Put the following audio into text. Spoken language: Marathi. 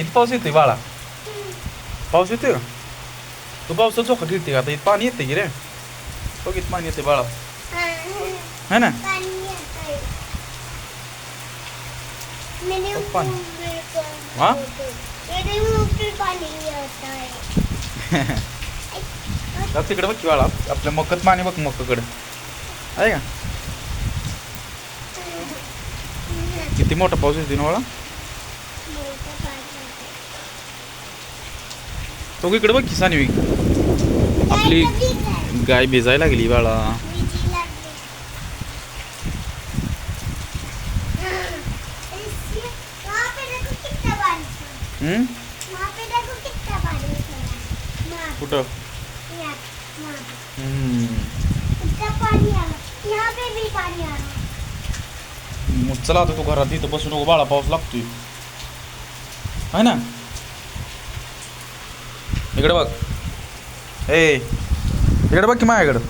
किती पाऊस येतोय बाळा पाऊस येतोय का तू पावसात झोका गिरते का आता इथं पाणी येते की रे बघ इथं पाणी येते बाळा है ना कर- हाँ? तिकडे बघ बाळा आपल्या मकत पाणी बघ मक्काकडे आहे का किती मोठा पाऊस येते ना बाळा मोठं पाणी तो इकडे बघ की सानवी आपली गाय भिजायला लागली बाळा. कुठं? मग चला आता तू घरात इथं बसू नको बाळा पाऊस लागतोय. आहे ना? इकडे बघ. ए. इकडे बघ की माझ्याकडं.